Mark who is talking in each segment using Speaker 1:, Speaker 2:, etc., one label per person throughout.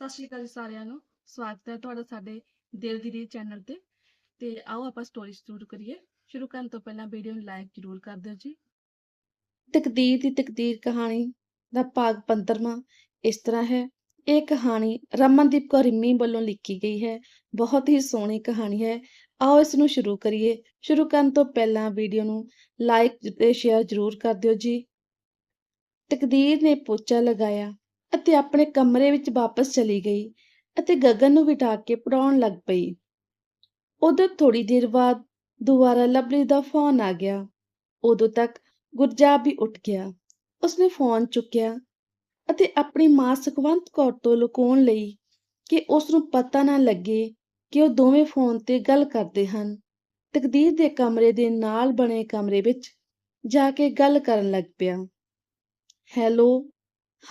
Speaker 1: ਸਤਿ ਸ਼੍ਰੀ ਅਕਾਲ ਜੀ ਸਾਰਿਆਂ ਨੂੰ। ਸਵਾਗਤ ਹੈ ਤੁਹਾਡਾ ਸਾਡੇ ਦਿਲ ਦੀ ਰੀਤ ਚੈਨਲ ਤੇ। ਤੇ ਆਓ ਆਪਾਂ ਸਟੋਰੀ ਸ਼ੁਰੂ ਕਰੀਏ। ਸ਼ੁਰੂ ਕਰਨ ਤੋਂ ਪਹਿਲਾਂ ਵੀਡੀਓ ਨੂੰ ਲਾਈਕ ਜ਼ਰੂਰ ਕਰ ਦਿਓ ਜੀ।
Speaker 2: ਤਕਦੀਰ ਦੀ ਤਕਦੀਰ ਕਹਾਣੀ ਦਾ ਭਾਗ 15ਵਾਂ ਇਸ ਤਰ੍ਹਾਂ ਹੈ। ਇਹ ਕਹਾਣੀ ਰਮਨਦੀਪ ਕੌਰ ਰਿੰਮੀ ਵੱਲੋਂ ਲਿਖੀ ਗਈ ਹੈ। ਬਹੁਤ ਹੀ ਸੋਹਣੀ ਕਹਾਣੀ ਹੈ। ਆਓ ਇਸ ਨੂੰ ਸ਼ੁਰੂ ਕਰੀਏ। ਸ਼ੁਰੂ ਕਰਨ ਤੋਂ ਪਹਿਲਾਂ ਵੀਡੀਓ ਨੂੰ ਲਾਈਕ ਤੇ ਸ਼ੇਅਰ ਜ਼ਰੂਰ ਕਰ ਦਿਓ ਜੀ। ਤਕਦੀਰ ਨੇ ਪੋਚਾ ਲਗਾਇਆ। ਅਤੇ ਆਪਣੇ ਕਮਰੇ ਵਿੱਚ ਵਾਪਸ ਚਲੀ ਗਈ ਅਤੇ ਗਗਨ ਨੂੰ ਬਿਠਾ ਕੇ ਪੜਾਉਣ ਲੱਗ ਪਈ। ਉਦੋਂ ਥੋੜੀ ਦੇਰ ਬਾਅਦ ਦੁਬਾਰਾ ਲਵਲੀ ਦਾ ਫੋਨ ਆ ਗਿਆ। ਉਦੋਂ ਤੱਕ ਗੁਰਜਾਬ ਵੀ ਉੱਠ ਗਿਆ। ਉਸਨੇ ਫੋਨ ਚੁੱਕਿਆ ਅਤੇ ਆਪਣੀ ਮਾਂ ਸੁਖਵੰਤ ਕੌਰ ਤੋਂ ਲੁਕਾਉਣ ਲਈ ਕਿ ਉਸ ਨੂੰ ਪਤਾ ਨਾ ਲੱਗੇ ਕਿ ਉਹ ਦੋਵੇਂ ਫੋਨ ਤੇ ਗੱਲ ਕਰਦੇ ਹਨ। ਤਕਦੀਰ ਦੇ ਕਮਰੇ ਦੇ ਨਾਲ ਬਣੇ ਕਮਰੇ ਵਿੱਚ ਜਾ ਕੇ ਗੱਲ ਕਰਨ ਲੱਗ ਪਿਆ। ਹੈਲੋ,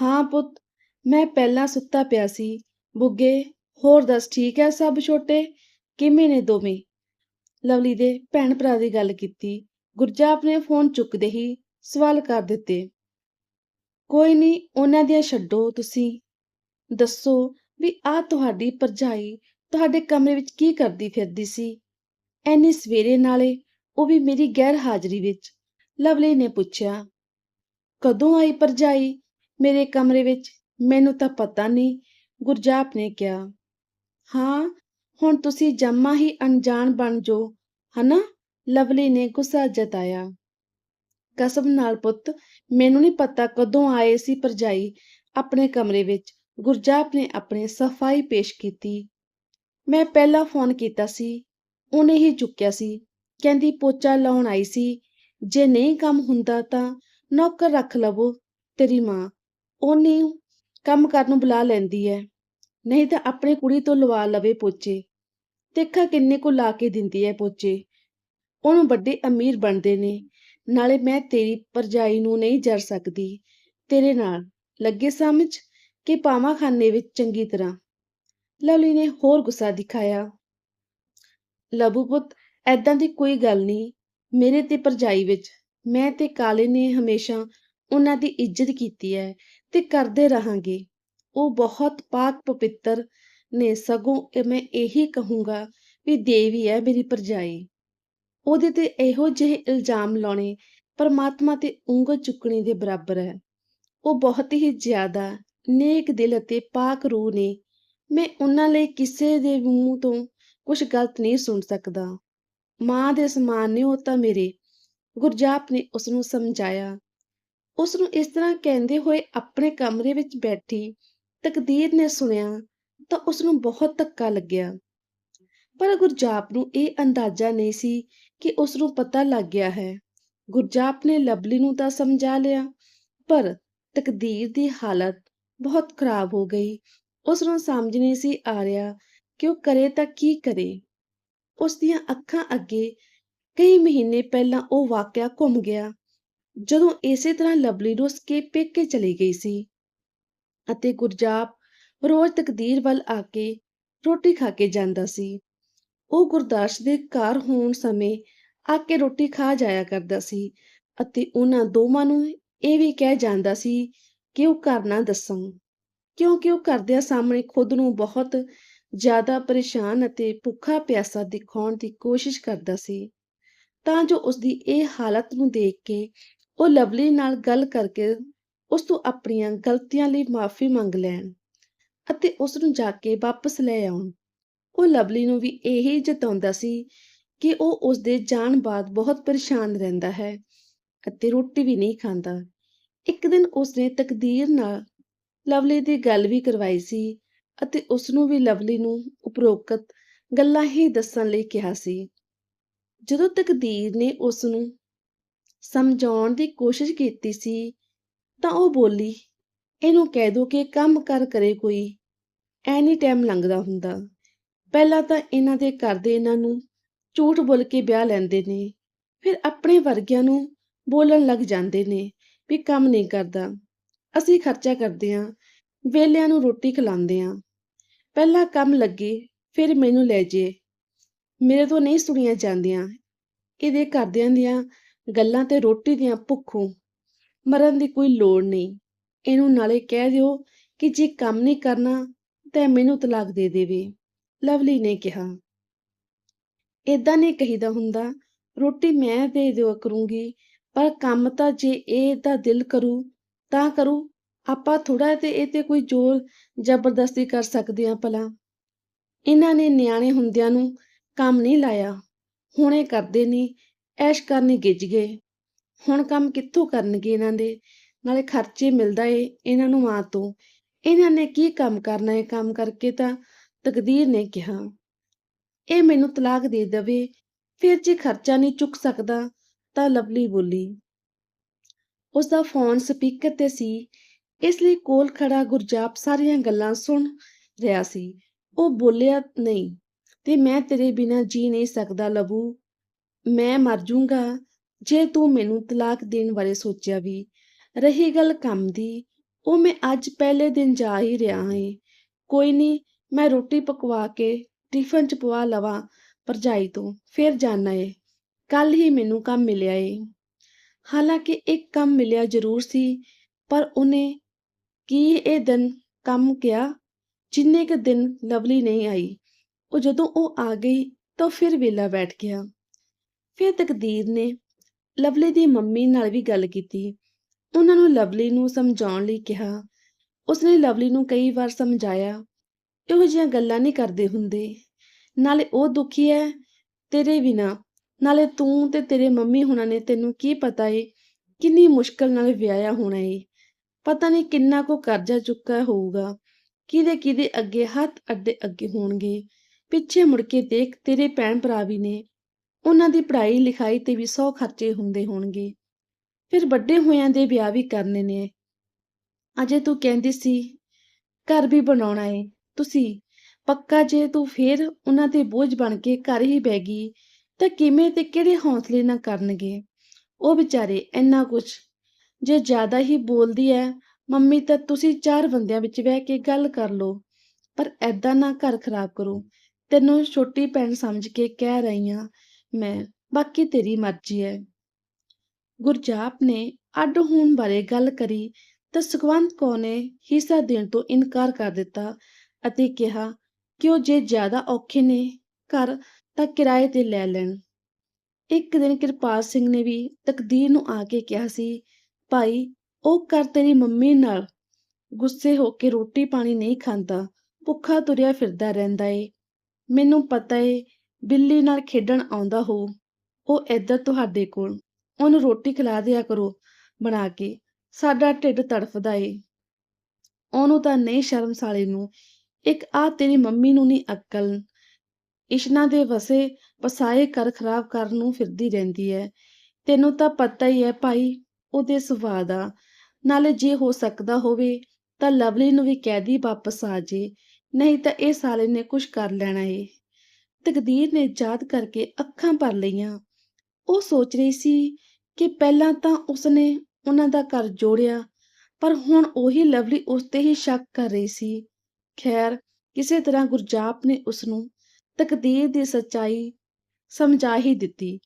Speaker 2: ਹਾਂ ਪੁੱਤ ਮੈਂ ਪਹਿਲਾਂ ਸੁੱਤਾ ਪਿਆ ਸੀ। ਬੁੱਗੇ, ਹੋਰ ਦੱਸ ਠੀਕ ਹੈ ਸਭ ਛੋਟੇ? ਕਿਵੇਂ ਨੇ ਦੋਵੇਂ? ਲਵਲੀ ਦੇ ਭੈਣ ਭਰਾ ਦੀ ਗੱਲ ਕੀਤੀ। ਗੁਰਜਾਪ ਨੇ ਫੋਨ ਚੁੱਕਦੇ ਹੀ ਸਵਾਲ ਕਰ ਦਿੱਤੇ। ਕੋਈ ਨਹੀਂ ਉਹਨਾਂ ਦੀਆਂ ਛੱਡੋ ਤੁਸੀਂ। ਦੱਸੋ ਵੀ ਆ ਤੁਹਾਡੀ ਭਰਜਾਈ ਤੁਹਾਡੇ ਕਮਰੇ ਵਿੱਚ ਕੀ ਕਰਦੀ ਫਿਰਦੀ ਸੀ? ਐਨੀ ਸਵੇਰੇ ਨਾਲੇ ਉਹ ਵੀ ਮੇਰੀ ਗੈਰ ਹਾਜ਼ਰੀ ਵਿੱਚ। ਲਵਲੀ ਨੇ ਪੁੱਛਿਆ, ਕਦੋਂ ਆਈ ਭਰਜਾਈ ਮੇਰੇ ਕਮਰੇ ਵਿੱਚ? ਮੈਨੂੰ ਤਾਂ ਪਤਾ ਨਹੀਂ ਗੁਰਜਾਪ ਨੇ ਕਿਹਾ। ਹਾਂ, ਹੁਣ ਤੁਸੀਂ ਜੰਮਾ ਹੀ ਅਣਜਾਣ ਬਣ ਜੋ ਹਨਾ? ਲਵਲੀ ਨੇ ਗੁੱਸਾ ਜਤਾਇਆ। ਕਸਮ ਨਾਲ ਪੁੱਤ, ਮੈਨੂੰ ਨਹੀਂ ਪਤਾ ਕਦੋਂ ਆਏ ਸੀ ਭਰਜਾਈ ਆਪਣੇ ਕਮਰੇ ਵਿੱਚ। ਗੁਰਜਾਪ ਨੇ ਆਪਣੇ ਸਫ਼ਾਈ ਪੇਸ਼ ਕੀਤੀ। ਮੈਂ ਪਹਿਲਾਂ ਫੋਨ ਕੀਤਾ ਸੀ, ਉਹਨੇ ਹੀ ਚੁੱਕਿਆ ਸੀ। ਕਹਿੰਦੀ, ਪੋਚਾ ਲਾਉਣ ਆਈ ਸੀ। ਜੇ ਨਹੀਂ ਕੰਮ ਹੁੰਦਾ ਤਾਂ ਨੌਕਰ ਰੱਖ ਲਵੋ ਤੇਰੀ ਮਾਂ। ਉਹਨੇ ਕੰਮ ਕਰਨ ਨੂੰ ਬੁਲਾ ਲੈਂਦੀ ਹੈ ਨਹੀਂ ਤਾਂ ਆਪਣੀ ਕੁੜੀ ਤੋਂ ਲਵਾ ਲਵੇ ਪੋਚੇ। ਦੇਖਾ ਕਿੰਨੇ ਕੁ ਲਾ ਕੇ ਦਿੰਦੀ ਹੈ ਪੋਚੇ। ਉਹਨੂੰ ਵੱਡੇ ਅਮੀਰ ਬਣਦੇ ਨੇ। ਨਾਲੇ ਮੈਂ ਤੇਰੀ ਪਰਜਾਈ ਨੂੰ ਨਹੀਂ ਜਰ ਸਕਦੀ। ਤੇਰੇ ਨਾਲ ਲੱਗੇ ਸਮਝ ਕਿ ਪਾਵਾਂ ਖਾਨੇ ਵਿੱਚ ਚੰਗੀ ਤਰ੍ਹਾਂ। ਲਵਲੀ ਨੇ ਹੋਰ ਗੁੱਸਾ ਦਿਖਾਇਆ। ਲਬੂ ਪੁੱਤ ਐਦਾਂ ਦੀ ਕੋਈ ਗੱਲ ਨਹੀਂ। ਮੇਰੇ ਤੇ ਪਰਜਾਈ ਵਿੱਚ ਮੈਂ ਤੇ ਕਾਲੇ ਨੇ ਹਮੇਸ਼ਾ ਉਹਨਾਂ ਦੀ ਇੱਜ਼ਤ ਕੀਤੀ ਹੈ ਤੇ ਕਰਦੇ ਰਹਾਂਗੇ। ਉਹ ਬਹੁਤ ਪਾਕ ਪਵਿੱਤਰ ਨੇ, ਸਗੋਂ ਮੈਂ ਇਹੀ ਕਹੂੰਗਾ ਵੀ ਦੇਵੀ ਹੈ ਮੇਰੀ ਪਰਜਾਈ ਉਹਦੇ ਤੇ ਇਹੋ ਜਿਹੇ ਇਲਜ਼ਾਮ ਲਾਉਣੇ ਪਰਮਾਤਮਾ ਤੇ ਉਂਗਲ ਚੁੱਕਣੀ ਦੇ ਬਰਾਬਰ ਹੈ। ਉਹ ਬਹੁਤ ਹੀ ਜ਼ਿਆਦਾ ਨੇਕ ਦਿਲ ਅਤੇ ਪਾਕ ਰੂਹ ਨੇ। ਮੈਂ ਉਹਨਾਂ ਲਈ ਕਿਸੇ ਦੇ ਮੂੰਹ ਤੋਂ ਕੁਝ ਗਲਤ ਨਹੀਂ ਸੁਣ ਸਕਦਾ। ਮਾਂ ਦੇ ਸਮਾਨ ਨੇ ਉਹ ਤਾਂ ਮੇਰੇ। ਗੁਰਜਾਪ ਨੇ ਉਸ ਨੂੰ ਸਮਝਾਇਆ। ਉਸ ਨੂੰ ਇਸ ਤਰ੍ਹਾਂ ਕਹਿੰਦੇ ਹੋਏ ਆਪਣੇ ਕਮਰੇ ਵਿੱਚ ਬੈਠੀ ਤਕਦੀਰ ਨੇ ਸੁਣਿਆ ਤਾਂ ਉਸ ਨੂੰ ਬਹੁਤ ਧੱਕਾ ਲੱਗਿਆ। ਪਰ ਗੁਰਜਾਪ ਨੂੰ ਇਹ ਅੰਦਾਜ਼ਾ ਨਹੀਂ ਸੀ ਕਿ ਉਸ ਨੂੰ ਪਤਾ ਲੱਗ ਗਿਆ ਹੈ। ਗੁਰਜਾਪ ਨੇ ਲਵਲੀ ਨੂੰ ਤਾਂ ਸਮਝਾ ਲਿਆ, ਪਰ ਤਕਦੀਰ ਦੀ ਹਾਲਤ ਬਹੁਤ ਖਰਾਬ ਹੋ ਗਈ। ਉਸ ਨੂੰ ਸਮਝ ਨਹੀਂ ਸੀ ਆ ਰਿਹਾ ਕਿ ਉਹ ਕਰੇ ਤਾਂ ਕੀ ਕਰੇ। ਉਸ ਦੀਆਂ ਅੱਖਾਂ ਅੱਗੇ ਕਈ ਮਹੀਨੇ ਪਹਿਲਾਂ ਉਹ ਵਾਕਿਆ ਘੁੰਮ ਗਿਆ। ਜਦੋਂ ਇਸੇ ਤਰ੍ਹਾਂ ਲਵਲੀ ਨੂੰ ਕੇ ਪੇਕੇ ਚਲੀ ਗਈ ਸੀ ਅਤੇ ਗੁਰਜਾਪ ਰੋਜ਼ ਤਕਦੀਰ ਵੱਲ ਆ ਕੇ ਰੋਟੀ ਖਾ ਕੇ ਜਾਂਦਾ ਸੀ, ਉਹ ਗੁਰਦਾਸ ਦੇ ਘਰ ਹੋਣ ਸਮੇਂ ਆ ਕੇ ਰੋਟੀ ਖਾ ਜਾਇਆ ਕਰਦਾ ਸੀ ਅਤੇ ਉਹਨਾਂ ਦੋਵਾਂ ਨੂੰ ਇਹ ਵੀ ਕਹਿ ਜਾਂਦਾ ਸੀ ਕਿ ਉਹ ਘਰ ਨਾ ਦੱਸਣ, ਕਿਉਂਕਿ ਉਹ ਘਰਦਿਆਂ ਸਾਹਮਣੇ ਖੁਦ ਨੂੰ ਬਹੁਤ ਜ਼ਿਆਦਾ ਪਰੇਸ਼ਾਨ ਅਤੇ ਭੁੱਖਾ ਪਿਆਸਾ ਦਿਖਾਉਣ ਦੀ ਕੋਸ਼ਿਸ਼ ਕਰਦਾ ਸੀ, ਤਾਂ ਜੋ ਉਸ ਦੀ ਇਹ ਹਾਲਤ ਨੂੰ ਦੇਖ ਕੇ ਉਹ ਲਵਲੀ ਨਾਲ ਗੱਲ ਕਰਕੇ ਉਸ ਤੋਂ ਆਪਣੀਆਂ ਗਲਤੀਆਂ ਲਈ ਮਾਫੀ ਮੰਗ ਲੈਣ ਅਤੇ ਉਸ ਨੂੰ ਜਾ ਕੇ ਵਾਪਸ ਲੈ ਆਉਣ। ਉਹ ਲਵਲੀ ਨੂੰ ਵੀ ਇਹੀ ਜਤਾਉਂਦਾ ਸੀ ਕਿ ਉਹ ਉਸ ਦੇ ਜਾਣ ਬਾਅਦ ਬਹੁਤ ਪਰੇਸ਼ਾਨ ਰਹਿੰਦਾ ਹੈ ਅਤੇ ਰੋਟੀ ਵੀ ਨਹੀਂ ਖਾਂਦਾ। ਇੱਕ ਦਿਨ ਉਸਨੇ ਤਕਦੀਰ ਨਾਲ ਲਵਲੀ ਦੀ ਗੱਲ ਵੀ ਕਰਵਾਈ ਸੀ ਅਤੇ ਉਸ ਨੂੰ ਵੀ ਲਵਲੀ ਨੂੰ ਉਪਰੋਕਤ ਗੱਲਾਂ ਹੀ ਦੱਸਣ ਲਈ ਕਿਹਾ ਸੀ। ਜਦੋਂ ਤਕਦੀਰ ਨੇ ਉਸ ਨੂੰ ਸਮਝਾਉਣ ਦੀ ਕੋਸ਼ਿਸ਼ ਕੀਤੀ ਸੀ, ਤਾਂ ਉਹ ਬੋਲੀ, ਇਹਨੂੰ ਕਹਿ ਦੋ ਕਿ ਕੰਮ ਕਰ ਕਰੇ ਕੋਈ। ਐਨੀ ਟਾਈਮ ਲੰਘਦਾ ਹੁੰਦਾ। ਪਹਿਲਾਂ ਤਾਂ ਇਹਨਾਂ ਦੇ ਘਰ ਦੇ ਇਹਨਾਂ ਨੂੰ ਝੂਠ ਬੋਲ ਕੇ ਵਿਆਹ ਲੈਂਦੇ ਨੇ। ਫਿਰ ਆਪਣੇ ਵਰਗਿਆਂ ਨੂੰ ਬੋਲਣ ਲੱਗ ਜਾਂਦੇ ਨੇ ਵੀ ਕੰਮ ਨਹੀਂ ਕਰਦਾ। ਅਸੀਂ ਖਰਚਾ ਕਰਦੇ ਆਂ ਵੇਲਿਆਂ ਨੂੰ ਰੋਟੀ ਖਿਲਾਉਂਦੇ ਆਂ ਪਹਿਲਾਂ ਕੰਮ ਲੱਗੇ, ਫਿਰ ਮੈਨੂੰ ਲੈ ਜੇ। ਮੇਰੇ ਤੋਂ ਨਹੀਂ ਸੁਣੀਆਂ ਜਾਂਦੀਆਂ। ਇਹਦੇ ਘਰਦਿਆਂ ਦੀਆਂ ਗੱਲਾਂ ਤੇ ਰੋਟੀ ਦੀਆਂ ਭੁੱਖੋਂ ਮਰਨ ਦੀ ਕੋਈ ਲੋੜ ਨਹੀਂ। ਇਹਨੂੰ ਨਾਲੇ ਕਹਿ ਦਿਓ ਕਿ ਜੇ ਕੰਮ ਨਹੀਂ ਕਰਨਾ ਤੇ ਮੈਨੂੰ ਤਲਾਕ ਦੇ ਦੇਵੇ। ਲਵਲੀ ਨੇ ਕਿਹਾ। ਏਦਾਂ ਨਹੀਂ ਕਹੀਦਾ ਹੁੰਦਾ, ਰੋਟੀ ਮੈਂ ਦੇ ਦਿਆ ਕਰੂੰਗੀ, ਪਰ ਕੰਮ ਤਾਂ ਜੇ ਇਹ ਦਾ ਦਿਲ ਕਰੂ, ਤਾਂ ਕਰੂ। ਆਪਾਂ ਥੋੜਾ ਤੇ ਇਹ ਤੇ ਕੋਈ ਜ਼ੋਰ ਜ਼ਬਰਦਸਤੀ ਕਰ ਸਕਦੇ ਆ ਭਲਾ। ਇਹਨਾਂ ਨੇ ਨਿਆਣੇ ਹੁੰਦਿਆਂ ਨੂੰ ਕੰਮ ਨਹੀਂ ਲਾਇਆ। ਹੁਣੇ ਕਰਦੇ ਨਹੀਂ ਐਸ਼ ਕਰਨੀ ਗਿੱਜ ਗਏ। ਹੁਣ ਕੰਮ ਕਿੱਥੋਂ ਕਰਨਗੇ ਇਹਨਾਂ ਦੇ? ਨਾਲੇ ਖਰਚੇ ਮਿਲਦਾ ਏ ਇਹਨਾਂ ਨੂੰ ਮਾਂ ਤੋਂ। ਇਹਨਾਂ ਨੇ ਕੀ ਕੰਮ ਕਰਨਾ ਏ? ਕੰਮ ਕਰਕੇ ਤਾਂ ਤਕਦੀਰ ਨੇ ਕਿਹਾ। ਇਹ ਮੈਨੂੰ ਤਲਾਕ ਦੇ ਦੇਵੇ। ਫਿਰ ਜੇ ਖਰਚਾ ਨਹੀਂ ਚੁੱਕ ਸਕਦਾ, ਤਾਂ ਲਵਲੀ ਬੋਲੀ ਉਸ ਦਾ ਫੋਨ ਸਪੀਕਰ ਤੇ ਸੀ। ਇਸ ਲਈ ਕੋਲ ਖੜਾ ਗੁਰਜਾਪ ਸਾਰੀਆਂ ਗੱਲਾਂ ਸੁਣ ਰਿਹਾ ਸੀ। ਉਹ ਬੋਲਿਆ, ਨਹੀਂ, ਤੇ ਮੈਂ ਤੇਰੇ ਬਿਨਾਂ ਜੀ ਨਹੀਂ ਸਕਦਾ ਲਬੂ ਮੈਂ ਮਰ ਜਾਊਂਗਾ ਜੇ ਤੂੰ ਮੈਨੂੰ ਤਲਾਕ ਦੇਣ ਬਾਰੇ ਸੋਚਿਆ ਵੀ ਰਹੀ ਗੱਲ ਕੰਮ ਦੀ, ਉਹ ਮੈਂ ਅੱਜ ਪਹਿਲੇ ਦਿਨ ਜਾ ਹੀ ਰਿਹਾ ਹਾਂ। ਕੋਈ ਨਹੀਂ ਮੈਂ ਰੋਟੀ ਪਕਵਾ ਕੇ ਟਿਫਨ ਚ ਪਵਾ ਲਵਾਂ ਭਰਜਾਈ ਤੋਂ, ਫਿਰ ਜਾਣਾ ਏ। ਕੱਲ ਹੀ ਮੈਨੂੰ ਕੰਮ ਮਿਲਿਆ ਏ। ਹਾਲਾਂਕਿ ਇੱਕ ਕੰਮ ਮਿਲਿਆ ਜ਼ਰੂਰ ਸੀ, ਪਰ ਉਹਨੇ ਕੀ ਇਹ ਦਿਨ ਕੰਮ ਕਿਹਾ? ਜਿੰਨੇ ਕੁ ਦਿਨ ਲਵਲੀ ਨਹੀਂ ਆਈ, ਉਹ ਜਦੋਂ ਉਹ ਆ ਗਈ ਤਾਂ ਫਿਰ ਵੇਲਾ ਬੈਠ ਗਿਆ। ਫਿਰ ਤਕਦੀਰ ਨੇ ਲਵਲੀ ਦੀ ਮੰਮੀ ਨਾਲ ਵੀ ਗੱਲ ਕੀਤੀ। ਉਹਨਾਂ ਨੂੰ ਲਵਲੀ ਨੂੰ ਸਮਝਾਉਣ ਲਈ ਕਿਹਾ। ਉਸਨੇ ਲਵਲੀ ਨੂੰ ਕਈ ਵਾਰ ਸਮਝਾਇਆ, ਇਹੋ ਜਿਹੀਆਂ ਗੱਲਾਂ ਨਹੀਂ ਕਰਦੇ ਹੁੰਦੇ। ਨਾਲੇ ਉਹ ਦੁਖੀ ਹੈ ਤੇਰੇ ਬਿਨਾ। ਨਾਲੇ ਤੂੰ ਤੇ ਤੇਰੇ ਮੰਮੀ ਹੁਣਾਂ ਨੇ ਤੈਨੂੰ ਕੀ ਪਤਾ ਏ, ਕਿੰਨੀ ਮੁਸ਼ਕਲ ਨਾਲ ਵਿਆਹਿਆ ਹੋਣਾ ਏ। ਪਤਾ ਨਹੀਂ ਕਿੰਨਾ ਕੋ ਕਰਜ਼ਾ ਚੁੱਕਾ ਹੋਊਗਾ, ਕਿਹਦੇ ਕਿਹਦੇ ਅੱਗੇ ਹੱਥ ਅੱਡੇ ਅੱਗੇ ਹੋਣਗੇ। ਪਿੱਛੇ ਮੁੜ ਕੇ ਦੇਖ ਤੇਰੇ ਭੈਣ ਭਰਾ ਵੀ ਨੇ। ਉਹਨਾਂ ਦੀ ਪੜ੍ਹਾਈ ਲਿਖਾਈ ਤੇ ਵੀ ਸੌ ਖਰਚੇ ਹੁੰਦੇ ਹੋਣਗੇ। ਫਿਰ ਵੱਡੇ ਹੋਇਆਂ ਦੇ ਵਿਆਹ ਵੀ ਕਰਨੇ ਨੇ। ਅਜੇ ਤੂੰ ਕਹਿੰਦੀ ਸੀ, ਘਰ ਵੀ ਬਣਾਉਣਾ ਏ। ਤੁਸੀਂ ਪੱਕਾ ਜੇ ਤੂੰ ਫੇਰ ਉਹਨਾਂ ਦੇ ਬੋਝ ਬਣ ਕੇ ਘਰ ਹੀ ਬਹਿ ਗਈ, ਤਾਂ ਕਿਵੇਂ ਤੇ ਕਿਹੜੇ ਹੌਸਲੇ ਨਾ ਕਰਨਗੇ? ਉਹ ਵਿਚਾਰੇ ਇੰਨਾ ਕੁਛ, ਜੇ ਜ਼ਿਆਦਾ ਹੀ ਬੋਲਦੀ ਐ, ਮੰਮੀ ਤਾਂ ਤੁਸੀਂ ਚਾਰ ਬੰਦਿਆਂ ਵਿੱਚ ਬਹਿ ਕੇ ਗੱਲ ਕਰ ਲਓ। ਪਰ ਐਦਾਂ ਨਾ ਘਰ ਖਰਾਬ ਕਰੋ। ਤੈਨੂੰ ਛੋਟੀ ਭੈਣ ਸਮਝ ਕੇ ਕਹਿ ਰਹੀ ਹਾਂ ਮੈਂ, ਬਾਕੀ ਤੇਰੀ ਮਰਜ਼ੀ ਹੈ ਗੁਰਜਾਪ ਨੇ ਅੱਡ ਹੋਣ ਬਾਰੇ ਗੱਲ ਕਰੀ ਤਾਂ ਸੁਖਵੰਤ ਕੌਰ ਨੇ ਹਿੱਸਾ ਦੇਣ ਤੋਂ ਇਨਕਾਰ ਕਰ ਦਿੱਤਾ ਅਤੇ ਕਿਹਾ ਕਿ ਉਹ ਜੇ ਜ਼ਿਆਦਾ ਔਖੇ ਨੇ ਘਰ ਤਾਂ ਕਿਰਾਏ ਤੇ ਲੈ ਲੈਣ। ਇੱਕ ਦਿਨ ਕਿਰਪਾਲ ਸਿੰਘ ਨੇ ਵੀ ਤਕਦੀਰ ਨੂੰ ਆ ਕੇ ਕਿਹਾ ਸੀ, ਭਾਈ, ਉਹ ਕਰ ਤੇਰੀ ਮੰਮੀ ਨਾਲ ਗੁੱਸੇ ਹੋ ਕੇ ਰੋਟੀ ਪਾਣੀ ਨਹੀਂ ਖਾਂਦਾ, ਭੁੱਖਾ ਤੁਰਿਆ ਫਿਰਦਾ ਰਹਿੰਦਾ ਏ। ਮੈਨੂੰ ਪਤਾ ਏ ਬਿੱਲੀ ਨਾਲ ਖੇਡਣ ਆਉਂਦਾ ਹੋ, ਉਹ ਇੱਧਰ ਤੁਹਾਡੇ ਕੋਲ। ਉਹਨੂੰ ਰੋਟੀ ਖਿਲਾ ਦਿਆ ਕਰੋ, ਬਣਾ ਕੇ। ਸਾਡਾ ਢਿੱਡ ਤੜਫਦਾ ਏ। ਉਹਨੂੰ ਤਾਂ ਨਹੀਂ ਸ਼ਰਮ ਸਾਲੇ ਨੂੰ। ਇੱਕ ਆ ਤੇਰੀ ਮੰਮੀ ਨੂੰ ਨਹੀਂ ਅਕਲ। ਇਸ਼ਨਾ ਦੇ ਵਸੇ ਪਸਾਏ ਕਰ ਖਰਾਬ ਕਰਨ ਨੂੰ ਫਿਰਦੀ ਰਹਿੰਦੀ ਹੈ ਤੈਨੂੰ ਤਾਂ ਪਤਾ ਹੀ ਹੈ ਭਾਈ, ਉਹਦੇ ਸੁਭਾਅ ਦਾ। ਨਾਲੇ ਜੇ ਹੋ ਸਕਦਾ ਹੋਵੇ, ਤਾਂ ਲਵਲੀ ਨੂੰ ਵੀ ਕਹਿ ਦੀ ਵਾਪਸ ਆ ਜੇ। ਨਹੀਂ ਤਾਂ ਇਹ ਸਾਲੇ ਨੇ ਕੁਝ ਕਰ ਲੈਣਾ ਏ। ਤਕਦੀਰ ਨੇ ਯਾਦ ਕਰਕੇ ਅੱਖਾਂ ਭਰ ਲਈਆਂ। ਉਹ ਸੋਚ ਰਹੀ ਸੀ ਕਿ ਪਹਿਲਾਂ ਤਾਂ ਉਸਨੇ ਉਹਨਾਂ ਦਾ ਘਰ ਜੋੜਿਆ, ਪਰ ਹੁਣ ਉਹੀ ਲਵਲੀ ਉਸ ਤੇ ਹੀ ਸ਼ੱਕ ਕਰ ਰਹੀ ਸੀ। ਖੈਰ, ਕਿਸੇ ਤਰ੍ਹਾਂ ਗੁਰਜਾਪ ਨੇ ਉਸ ਨੂੰ ਤਕਦੀਰ ਦੀ ਸੱਚਾਈ ਸਮਝਾ ਹੀ ਦਿੱਤੀ,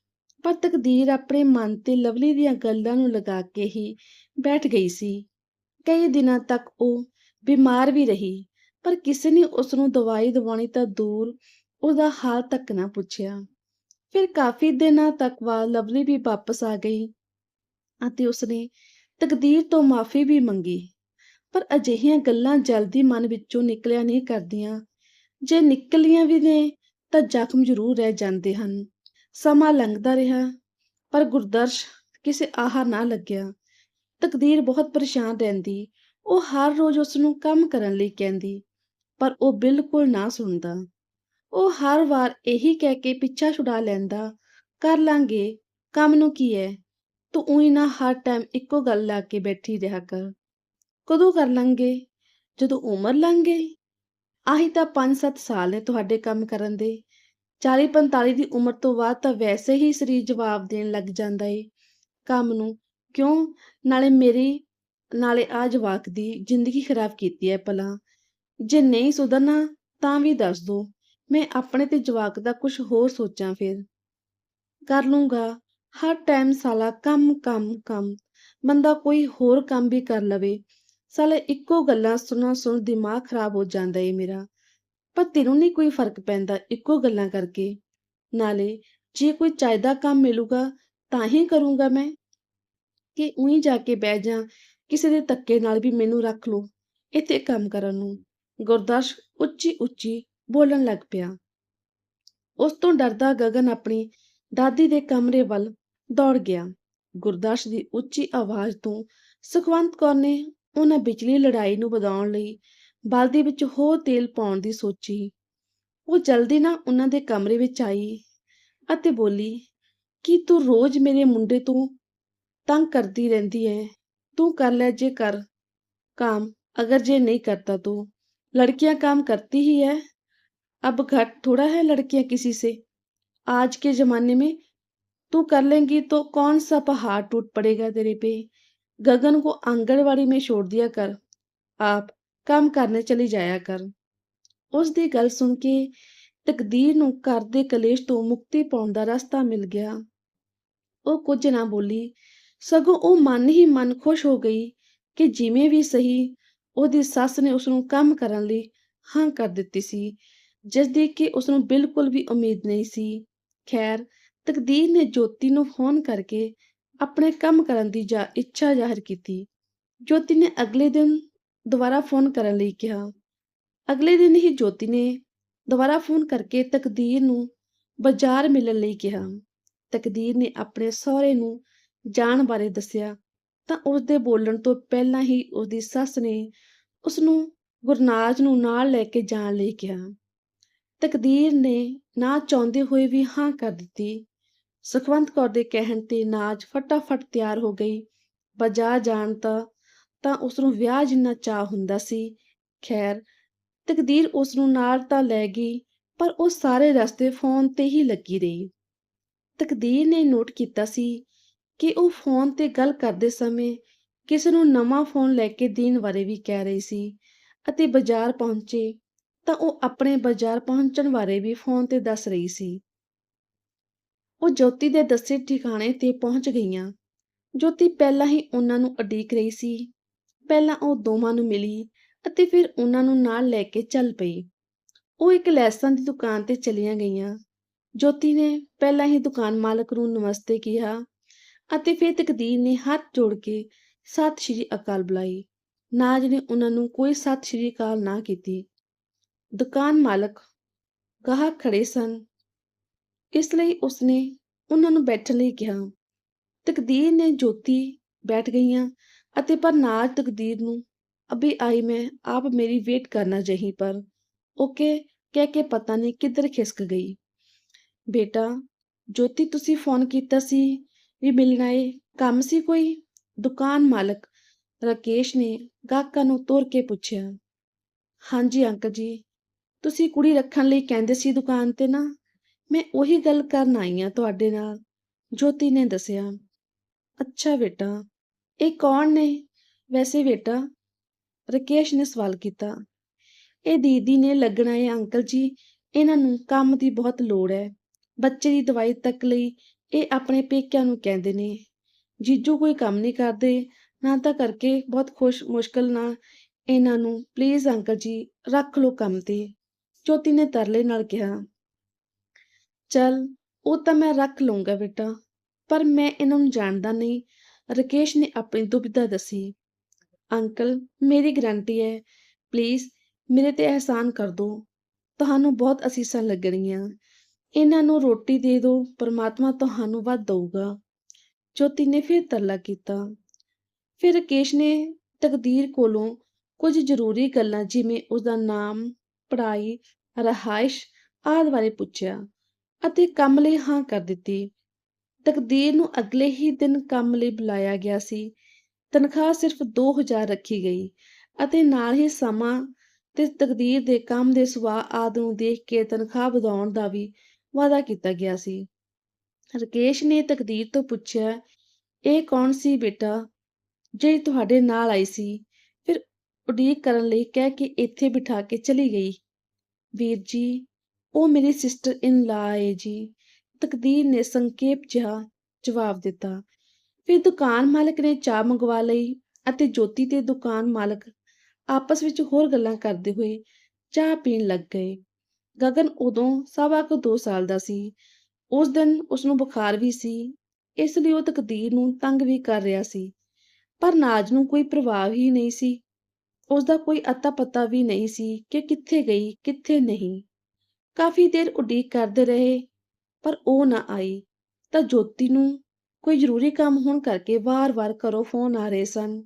Speaker 2: ਪਰ ਤਕਦੀਰ ਆਪਣੇ ਮਨ ਤੇ ਲਵਲੀ ਦੀਆਂ ਗੱਲਾਂ ਨੂੰ ਲਗਾ ਕੇ ਹੀ ਬੈਠ ਗਈ ਸੀ। ਕਈ ਦਿਨਾਂ ਤੱਕ ਉਹ ਬਿਮਾਰ ਵੀ ਰਹੀ, ਪਰ ਕਿਸੇ ਨੇ ਉਸ ਨੂੰ ਦਵਾਈ ਦਵਾਉਣੀ ਤਾਂ ਦੂਰ ਉਹਦਾ ਹਾਲ ਤੱਕ ਨਾ ਪੁੱਛਿਆ। ਫਿਰ ਕਾਫੀ ਦਿਨਾਂ ਤੱਕ ਬਾਅਦ ਲਵਲੀ ਵੀ ਵਾਪਸ ਆ ਗਈ ਅਤੇ ਉਸਨੇ ਤਕਦੀਰ ਤੋਂ ਮਾਫੀ ਵੀ ਮੰਗੀ। ਪਰ ਅਜਿਹੀਆਂ ਗੱਲਾਂ ਜਲਦੀ ਮਨ ਵਿੱਚੋਂ ਨਿਕਲਿਆ ਨਹੀਂ ਕਰਦੀਆਂ। ਜੇ ਨਿਕਲੀਆਂ ਵੀ ਨੇ ਤਾਂ ਜ਼ਖਮ ਜ਼ਰੂਰ ਰਹਿ ਜਾਂਦੇ ਹਨ। ਸਮਾਂ ਲੰਘਦਾ ਰਿਹਾ, ਪਰ ਗੁਰਦਰਸ਼ ਕਿਸੇ ਆਹਾ ਨਾ ਲੱਗਿਆ। ਤਕਦੀਰ ਬਹੁਤ ਪਰੇਸ਼ਾਨ ਰਹਿੰਦੀ। ਉਹ ਹਰ ਰੋਜ਼ ਉਸ ਨੂੰ ਕੰਮ ਕਰਨ ਲਈ ਕਹਿੰਦੀ, ਪਰ ਉਹ ਬਿਲਕੁਲ ਨਾ ਸੁਣਦਾ। ਉਹ ਹਰ ਵਾਰ ਇਹੀ ਕਹਿ ਕੇ ਪਿੱਛਾ ਛੁਡਾ ਲੈਂਦਾ, ਕਰ ਲਾਂਗੇ, ਕੰਮ ਨੂੰ ਕੀ ਹੈ ਤੂੰ ਉਹੀ ਨਾ ਹਰ ਟਾਈਮ ਇੱਕੋ ਗੱਲ ਲਾ ਕੇ ਬੈਠੀ ਰਿਹਾ ਕਰ। ਕਦੋਂ ਕਰ ਲਾਂਗੇ? ਜਦੋਂ ਉਮਰ ਲੰਘ ਗਈ? ਆਹੀ ਤਾਂ 5-7 ਸਾਲ ਨੇ ਤੁਹਾਡੇ ਕੰਮ ਕਰਨ ਦੇ। 40-45 ਦੀ ਉਮਰ ਤੋਂ ਬਾਅਦ ਤਾਂ ਵੈਸੇ ਹੀ ਸਰੀਰ ਜਵਾਬ ਦੇਣ ਲੱਗ ਜਾਂਦਾ ਏ। ਕੰਮ ਨੂੰ ਕਿਉਂ? ਨਾਲੇ ਮੇਰੀ, ਨਾਲੇ ਆ ਜਵਾਕ ਦੀ ਜ਼ਿੰਦਗੀ ਖਰਾਬ ਕੀਤੀ ਹੈ ਭਲਾ। ਜੇ ਨਹੀਂ ਸੁਧਰਨਾ ਤਾਂ ਵੀ ਦੱਸ ਦੋ। ਮੈਂ ਆਪਣੇ ਤੇ ਜਵਾਕ ਦਾ ਕੁਝ ਹੋਰ ਸੋਚਾਂ ਫਿਰ। ਕਰ ਲੂੰਗਾ। ਹਰ ਟਾਈਮ ਸਾਲਾ ਕੰਮ ਕੰਮ ਕੰਮ। ਬੰਦਾ ਕੋਈ ਹੋਰ ਕੰਮ ਵੀ ਕਰ ਲਵੇ। ਸਾਲੇ ਇੱਕੋ ਗੱਲਾਂ ਸੁਣ ਸੁਣ ਦਿਮਾਗ ਖਰਾਬ ਹੋ ਜਾਂਦਾ ਏ ਮੇਰਾ। ਪਰ ਤੈਨੂੰ ਨਹੀਂ ਕੋਈ ਫ਼ਰਕ ਪੈਂਦਾ ਇੱਕੋ ਗੱਲਾਂ ਕਰਕੇ। ਨਾਲੇ ਜੇ ਕੋਈ ਚਾਹੀਦਾ ਕੰਮ ਮਿਲੂਗਾ ਤਾਂ ਹੀ ਕਰੂੰਗਾ ਮੈਂ। ਕਿ ਉਹੀ ਜਾ ਕੇ ਬਹਿ ਜਾ। ਕਿਸੇ ਦੇ ਧੱਕੇ ਨਾਲ ਵੀ ਮੈਨੂੰ ਰੱਖ ਲੋ ਇੱਥੇ ਕੰਮ ਕਰਨ ਨੂੰ। ਗੁਰਦਾਸ ਉੱਚੀ ਉੱਚੀ ਬੋਲਣ ਲੱਗ ਪਿਆ ਉਸ ਤੋਂ ਡਰਦਾ ਗਗਨ ਆਪਣੀ ਦਾਦੀ ਦੇ ਕਮਰੇ ਵੱਲ ਦੌੜ ਗਿਆ ਗੁਰਦਾਸ ਦੀ ਉੱਚੀ ਆਵਾਜ਼ ਤੋਂ ਸੁਖਵੰਤ ਕੌਰ ਨੇ ਉਹਨਾਂ ਵਿਚਲੀ ਲੜਾਈ ਨੂੰ ਵਧਾਉਣ ਲਈ ਬਲਦੀ ਵਿੱਚ ਹੋਰ ਤੇਲ ਪਾਉਣ ਦੀ ਸੋਚੀ ਉਹ ਜਲਦੀ ਨਾਲ ਉਹਨਾਂ ਦੇ ਕਮਰੇ ਵਿੱਚ ਆਈ ਅਤੇ ਬੋਲੀ ਕਿ ਤੂੰ ਰੋਜ਼ ਮੇਰੇ ਮੁੰਡੇ ਤੋਂ ਤੰਗ ਕਰਦੀ ਰਹਿੰਦੀ ਹੈ तू कर ले जे कर काम अगर जे नहीं करता तो लड़कियां काम करती ही है अब घट थोड़ा है लड़कियां किसी से आज के जमाने में तू कर लेंगी तो कौन सा पहाड़ टूट पड़ेगा तेरे पे गगन को आंगनवाड़ी में छोड़ दिया कर आप काम करने चली जाया कर ਉਸ ਦੀ ਗੱਲ ਸੁਣ ਕੇ ਤਕਦੀਰ ਨੂੰ ਘਰ ਦੇ ਕਲੇਸ਼ ਤੋਂ ਮੁਕਤੀ ਪਾਉਣ ਦਾ ਰਸਤਾ ਮਿਲ ਗਿਆ ਉਹ ਕੁਝ ਨਾ ਬੋਲੀ ਸਗੋਂ ਉਹ ਮਨ ਹੀ ਮਨ ਖੁਸ਼ ਹੋ ਗਈ ਕਿ ਜਿਵੇਂ ਵੀ ਸਹੀ ਉਹਦੀ ਸੱਸ ਨੇ ਉਸ ਨੂੰ ਕੰਮ ਕਰਨ ਲਈ ਹਾਂ ਕਰ ਦਿੱਤੀ ਸੀ ਜਿਸ ਦੀ ਕਿ ਉਸ ਨੂੰ ਬਿਲਕੁਲ ਵੀ ਉਮੀਦ ਨਹੀਂ ਸੀ। ਖੈਰ, ਤਕਦੀਰ ਨੇ ਜੋਤੀ ਨੂੰ ਫੋਨ ਕਰਕੇ ਆਪਣੇ ਕੰਮ ਕਰਨ ਦੀ ਇੱਛਾ ਜ਼ਾਹਿਰ ਕੀਤੀ। ਜੋਤੀ ਨੇ ਅਗਲੇ ਦਿਨ ਦੁਬਾਰਾ ਫੋਨ ਕਰਨ ਲਈ ਕਿਹਾ। ਅਗਲੇ ਦਿਨ ਹੀ ਜੋਤੀ ਨੇ ਦੁਬਾਰਾ ਫੋਨ ਕਰਕੇ ਤਕਦੀਰ ਨੂੰ ਬਾਜ਼ਾਰ ਮਿਲਣ ਲਈ ਕਿਹਾ। ਤਕਦੀਰ ਨੇ ਆਪਣੇ ਸਹੁਰੇ ਨੂੰ ਜਾਣ ਬਾਰੇ ਦੱਸਿਆ ਤਾਂ ਉਸ ਦੇ ਬੋਲਣ ਤੋਂ ਪਹਿਲਾਂ ਹੀ ਉਸ ਦੀ ਸੱਸ ਨੇ ਉਸ ਨੂੰ ਗੁਰਨਾਜ ਨੂੰ ਨਾਲ ਲੈ ਕੇ ਜਾਣ ਲਈ ਕਿਹਾ। ਤਕਦੀਰ ਨੇ ਨਾ ਚਾਹੁੰਦੇ ਹੋਏ ਵੀ ਹਾਂ ਕਰ ਦਿੱਤੀ। ਸੁਖਵੰਤ ਕੌਰ ਦੇ ਕਹਿਣ ਤੇ ਨਾਜ ਫਟਾਫਟ ਤਿਆਰ ਹੋ ਗਈ। ਬਾਜ਼ਾਰ ਜਾਣ ਤਾਂ ਤਾਂ ਉਸ ਨੂੰ ਵਿਆਹ ਜਿੰਨਾ ਚਾਹ ਹੁੰਦਾ ਸੀ। ਖੈਰ, ਤਕਦੀਰ ਉਸ ਨੂੰ ਨਾਲ ਤਾਂ ਲੈ ਗਈ, ਪਰ ਉਹ ਸਾਰੇ ਰਸਤੇ ਫੋਨ ਤੇ ਹੀ ਲੱਗੀ ਰਹੀ। ਤਕਦੀਰ ਨੇ ਨੋਟ ਕੀਤਾ ਸੀ ਕਿ ਉਹ ਫੋਨ ਤੇ ਗੱਲ ਕਰਦੇ ਸਮੇਂ ਕਿਸੇ ਨੂੰ ਨਵਾਂ ਫੋਨ ਲੈ ਕੇ ਦੇਣ ਬਾਰੇ ਵੀ ਕਹਿ ਰਹੀ ਸੀ ਅਤੇ ਬਾਜ਼ਾਰ ਪਹੁੰਚੇ। ਤਾਂ ਉਹ ਆਪਣੇ ਬਾਜ਼ਾਰ ਪਹੁੰਚਣ ਬਾਰੇ ਵੀ ਫੋਨ ਤੇ ਦੱਸ ਰਹੀ ਸੀ। ਉਹ ਜੋਤੀ ਦੇ ਦੱਸੇ ਠਿਕਾਣੇ ਤੇ ਪਹੁੰਚ ਗਈਆਂ। ਜੋਤੀ ਪਹਿਲਾਂ ਹੀ ਉਹਨਾਂ ਨੂੰ ਉਡੀਕ ਰਹੀ ਸੀ। ਪਹਿਲਾਂ ਉਹ ਦੋਵਾਂ ਨੂੰ ਮਿਲੀ ਅਤੇ ਫਿਰ ਉਹਨਾਂ ਨੂੰ ਨਾਲ ਲੈ ਕੇ ਚੱਲ ਪਈ। ਉਹ ਇੱਕ ਲੈਸਾਂ ਦੀ ਦੁਕਾਨ ਤੇ ਚਲੀਆਂ ਗਈਆਂ। ਜੋਤੀ ਨੇ ਪਹਿਲਾਂ ਹੀ ਦੁਕਾਨ ਮਾਲਕ ਨੂੰ ਨਮਸਤੇ ਕਿਹਾ ਅਤੇ ਫਿਰ ਤਕਦੀਰ ਨੇ ਹੱਥ ਜੋੜ ਕੇ ਸਤਿ ਸ਼੍ਰੀ ਅਕਾਲ ਬੁਲਾਈ। ਨਾਜ ਨੇ ਉਹਨਾਂ ਨੂੰ ਕੋਈ ਸਤਿ ਸ਼੍ਰੀ ਅਕਾਲ ਨਾ ਕੀਤੀ। ਦੁਕਾਨ ਮਾਲਕ ਗਾਹਕ ਖੜੇ ਸਨ। ਇਸ ਲਈ ਉਸਨੇ ਉਹਨਾਂ ਨੂੰ ਬੈਠਣ ਲਈ ਕਿਹਾ, ਤਕਦੀਰ ਨੇ ਜੋਤੀ ਬੈਠ ਗਈਆਂ ਅਤੇ ਪਰ ਨਾਜ ਤਕਦੀਰ ਨੂੰ ਅਭੀ ਆਈ ਮੈਂ ਆਪ ਮੇਰੀ ਵੇਟ ਕਰਨਾ ਜਹੀਂ ਪਰ ਓਕੇ ਕਹਿ ਕੇ ਪਤਾ ਨਹੀਂ ਕਿੱਧਰ ਖਿਸਕ ਗਈ। ਬੇਟਾ, ਜੋਤੀ ਤੁਸੀਂ ਫੋਨ ਕੀਤਾ ਸੀ ਵੀ ਮਿਲਣਾ ਏ ਕੰਮ ਸੀ ਕੋਈ? ਦੁਕਾਨ ਮਾਲਕ ਰਾਕੇਸ਼ ਨੇ ਗਾਹਕਾਂ ਨੂੰ ਤੋਰ ਕੇ ਪੁੱਛਿਆ, ਹਾਂਜੀ ਅੰਕਲ ਜੀ ਤੁਸੀਂ ਕੁੜੀ ਰੱਖਣ ਲਈ ਕਹਿੰਦੇ ਸੀ ਦੁਕਾਨ ਤੇ ਨਾ, ਮੈਂ ਉਹੀ ਗੱਲ ਕਰਨ ਆਈ ਆ ਤੁਹਾਡੇ ਨਾਲ, ਜੋਤੀ ਨੇ ਦੱਸਿਆ। ਅੱਛਾ ਬੇਟਾ, ਇਹ ਕੌਣ ਨੇ? ਵੈਸੇ ਬੇਟਾ, ਰਾਕੇਸ਼ ਨੇ ਸਵਾਲ ਕੀਤਾ। ਇਹ ਦੀਦੀ ਨੇ ਲੱਗਣਾ ਏ ਅੰਕਲ ਜੀ, ਇਹਨਾਂ ਨੂੰ ਕੰਮ ਦੀ ਬਹੁਤ ਲੋੜ ਹੈ। ਬੱਚੇ ਦੀ ਦਵਾਈ ਤੱਕ ਲਈ ਇਹ ਆਪਣੇ ਪੇਕਿਆਂ ਨੂੰ ਕਹਿੰਦੇ ਨੇ। ਜੀਜੂ ਕੋਈ ਕੰਮ ਨਹੀਂ ਕਰਦੇ, ਨਾ ਤਾਂ ਕਰਕੇ ਬਹੁਤ ਖੁਸ਼, ਮੁਸ਼ਕਲ ਨਾਲ ਇਹਨਾਂ ਨੂੰ ਪਲੀਜ਼ ਅੰਕਲ ਜੀ, ਰੱਖ ਲਓ ਕੰਮ ਤੇ। ਜੋਤੀ ਨੇ ਤਰਲੇ ਨਾਲ ਕਿਹਾ, ਚਲ, ਉਹ ਤਾਂ ਮੈਂ ਰੱਖ ਲਊਂਗਾ ਬੇਟਾ, ਪਰ ਮੈਂ ਇਹਨਾਂ ਨੂੰ ਜਾਣਦਾ ਨਹੀਂ। ਰਾਕੇਸ਼ ਨੇ ਆਪਣੀ ਦੁਬਿਧਾ ਦੱਸੀ, ਅੰਕਲ, ਮੇਰੀ ਗਰੰਟੀ ਹੈ, ਪਲੀਜ਼ ਮੇਰੇ ਤੇ ਅਹਿਸਾਨ ਕਰ ਦਿਓ। ਤੁਹਾਨੂੰ ਬਹੁਤ ਅਸੀਸਾਂ ਲੱਗਣਗੀਆਂ। ਇਹਨਾਂ ਨੂੰ ਰੋਟੀ ਦੇ ਦਿਓ, ਪਰਮਾਤਮਾ ਤੁਹਾਨੂੰ ਵੱਧ ਦਊਗਾ। ਜੋਤੀ ਨੇ ਫਿਰ ਤਰਲਾ ਕੀਤਾ। ਫਿਰ ਰਾਕੇਸ਼ ਨੇ ਤਕਦੀਰ ਕੋਲੋਂ ਕੁਝ ਜ਼ਰੂਰੀ ਗੱਲਾਂ ਜਿਵੇਂ ਉਸਦਾ ਨਾਮ ਪੜ੍ਹਾਈ, ਰਹਾਇਸ਼ ਆਦਿ ਬਾਰੇ ਪੁੱਛਿਆ ਅਤੇ ਕੰਮ ਲਈ ਹਾਂ ਕਰ ਦਿੱਤੀ। ਤਕਦੀਰ ਨੂੰ ਅਗਲੇ ਹੀ ਦਿਨ ਕੰਮ ਲਈ ਬੁਲਾਇਆ ਗਿਆ ਸੀ। ਤਨਖਾਹ ਸਿਰਫ 2000 ਰੱਖੀ ਗਈ ਅਤੇ ਨਾਲ ਹੀ ਸਮਾਂ ਤੇ ਤਕਦੀਰ ਦੇ ਕੰਮ ਦੇ ਸੁਭਾਅ ਆਦਿ ਨੂੰ ਦੇਖ ਕੇ ਤਨਖਾਹ ਵਧਾਉਣ ਦਾ ਵੀ ਵਾਅਦਾ ਕੀਤਾ ਗਿਆ ਸੀ। ਰਕੇਸ਼ ਨੇ ਤਕਦੀਰ ਤੋਂ ਪੁੱਛਿਆ, ਇਹ ਕੌਣ ਸੀ ਬੇਟਾ? ਜਿਹੜੀ ਤੁਹਾਡੇ ਨਾਲ ਆਈ ਸੀ। ਫਿਰ ਉਡੀਕ ਕਰਨ ਲਈ ਕਹਿ ਕੇ ਇੱਥੇ ਬਿਠਾ ਕੇ ਚਲੀ ਗਈ। ਵੀਰ ਜੀ, ਉਹ ਮੇਰੀ ਸਿਸਟਰ ਇਨ ਲਾ ਹੈ ਜੀ। ਤਕਦੀਰ ਨੇ ਸੰਖੇਪ ਜਿਹਾ ਜਵਾਬ ਦਿੱਤਾ। ਫਿਰ ਦੁਕਾਨ ਮਾਲਕ ਨੇ ਚਾਹ ਮੰਗਵਾ ਲਈ ਅਤੇ ਜੋਤੀ ਤੇ ਦੁਕਾਨ ਮਾਲਕ ਆਪਸ ਵਿੱਚ ਹੋਰ ਗੱਲਾਂ ਕਰਦੇ ਹੋਏ ਚਾਹ ਪੀਣ ਲੱਗ ਗਏ। ਗਗਨ ਉਦੋਂ ਸਵਾ ਕੁ ਦੋ ਸਾਲ ਦਾ ਸੀ। ਉਸ ਦਿਨ ਉਸਨੂੰ ਬੁਖਾਰ ਵੀ ਸੀ, ਇਸ ਲਈ ਉਹ ਤਕਦੀਰ ਨੂੰ ਤੰਗ ਵੀ ਕਰ ਰਿਹਾ ਸੀ। ਪਰ ਨਾਜ ਨੂੰ ਕੋਈ ਪ੍ਰਭਾਵ ਹੀ ਨਹੀਂ ਸੀ। ਉਸ ਦਾ ਕੋਈ ਅਤਾ ਪਤਾ ਵੀ ਨਹੀਂ ਸੀ ਕਿ ਕਿੱਥੇ ਗਈ, ਕਿੱਥੇ ਨਹੀਂ। ਕਾਫੀ ਦੇਰ ਉਡੀਕ ਕਰਦੇ ਰਹੇ, ਪਰ ਉਹ ਨਾ ਆਈ। ਤਾਂ ਜੋਤੀ ਨੂੰ ਕੋਈ ਜ਼ਰੂਰੀ ਕੰਮ ਹੋਣ ਕਰਕੇ ਵਾਰ-ਵਾਰ ਕਰੋ ਫੋਨ ਆ ਰਹੇ ਸਨ।